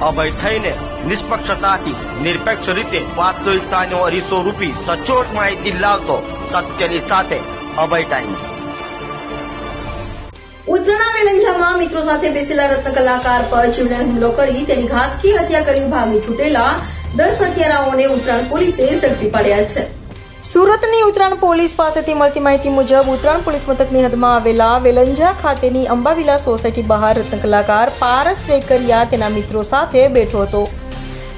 અભય થઈને નિષ્પક્ષતાથી, નિરપેક્ષ રીતે વાસ્તવિકતાનો અરીસો રૂપી સચોટ માહિતી લાવતો સત્યની સાથે અભય ટાઈમ્સ ઉત્તરાના વેલંજામાં મિત્રો સાથે બેસેલા રત્ન કલાકાર પર જીવને હુમલો કરી તેની ઘાતકી હત્યા કરી ભાગી છૂટેલા દસ હત્યારાઓને ઉત્તરાયણ પોલીસે ઝડપી પાડ્યા છે. સુરતની ઉત્તરાયણ પોલીસ પાસેથી મળતી માહિતી મુજબ ઉત્તરાયણ પોલીસ મથકની હદમાં આવેલા વેલંજા ખાતેની અંબાવિલા સોસાયટી બહાર રત્ન કલાકાર પારસ વેકરિયા તેના મિત્રો સાથે બેઠો હતો.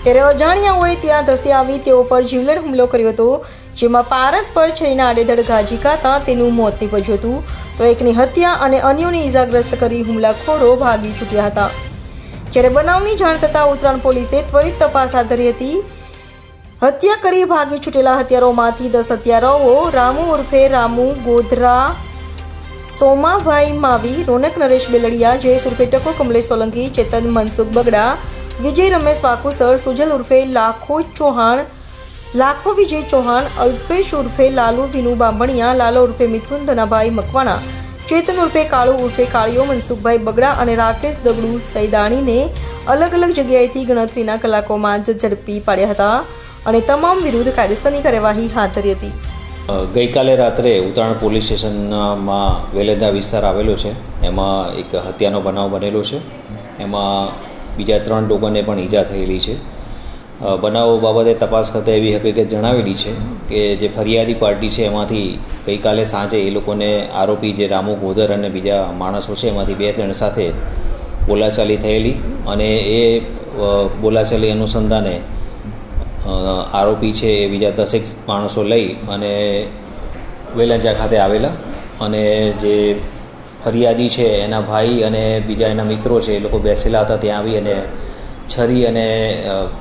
ત્યારે અજાણ્યા હોય ત્યાં ધસી આવી તેઓ પર જીવલેણ હુમલો કર્યો હતો, જેમાં પારસ પર છરીના આડેધડ ગાજી ખાતા તેનું મોત નીપજ્યું હતું. તો એકની હત્યા અને અન્યોને ઈજાગ્રસ્ત કરી હુમલાખોરો ભાગી છૂટ્યા હતા. જ્યારે બનાવની જાણ થતાં ઉત્તરાયણ પોલીસે ત્વરિત તપાસ હાથ ધરી હતી. હત્યા કરી ભાગી છૂટેલા હત્યારોમાંથી દસ હત્યારાઓ રામુ ઉર્ફે રામુ ગોધરા, સોમાભાઈ માવી, રોનક નરેશ બેલડિયા, જયેશ ઉર્ફે ટકો, કમલેશ સોલંકી, ચેતન મનસુખ બગડા, વિજય રમેશ વાકુસર સુજલ ઉર્ફે લાખો ચૌહાણ, લાખો વિજય ચૌહાણ, અલ્પેશ ઉર્ફે લાલુ, વિનુ બાંભણિયા લાલો ઉર્ફે મિથુન, ધનાભાઈ મકવાણા, ચેતન ઉર્ફે કાળુ ઉર્ફે કાળિયો મનસુખભાઈ બગડા અને રાકેશ દગડુ સૈદાણીને અલગ અલગ જગ્યાએથી ગણતરીના કલાકોમાં જ ઝડપી પાડ્યા હતા. અને તમામ વિરુદ્ધ કાયદેસરની કાર્યવાહી હાથ ધરી હતી. ગઈકાલે રાત્રે ઉત્તરાયણ પોલીસ સ્ટેશનમાં વેલેદા વિસ્તાર આવેલો છે. એમાં એક હત્યાનો બનાવ બનેલો છે. એમાં બીજા ત્રણ લોકોને પણ ઈજા થયેલી છે. બનાવો બાબતે તપાસ કરતાં એવી હકીકત જણાવેલી છે કે જે ફરિયાદી પાર્ટી છે એમાંથી ગઈકાલે સાંજે એ લોકોને આરોપી જે રામુ ગોધર અને બીજા માણસો છે એમાંથી બે જણ સાથે બોલાચાલી થયેલી અને એ બોલાચાલી અનુસંધાને આરોપી છે એ બીજા દસેક માણસો લઈ અને વેલાંજા ખાતે આવેલા. અને જે ફરિયાદી છે એના ભાઈ અને બીજા એના મિત્રો છે એ લોકો બેસેલા હતા ત્યાં આવી અને છરી અને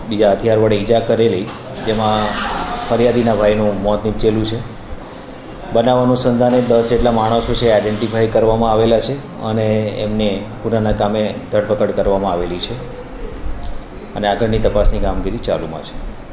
બીજા હથિયાર વડે ઈજા કરેલી, જેમાં ફરિયાદીના ભાઈનું મોત નીપજેલું છે. બનાવ અનુસંધાને દસ જેટલા માણસો છે આઈડેન્ટિફાઈ કરવામાં આવેલા છે અને એમને ગુનાના કામે ધરપકડ કરવામાં આવેલી છે. અને આગળની તપાસની કામગીરી ચાલુમાં છે.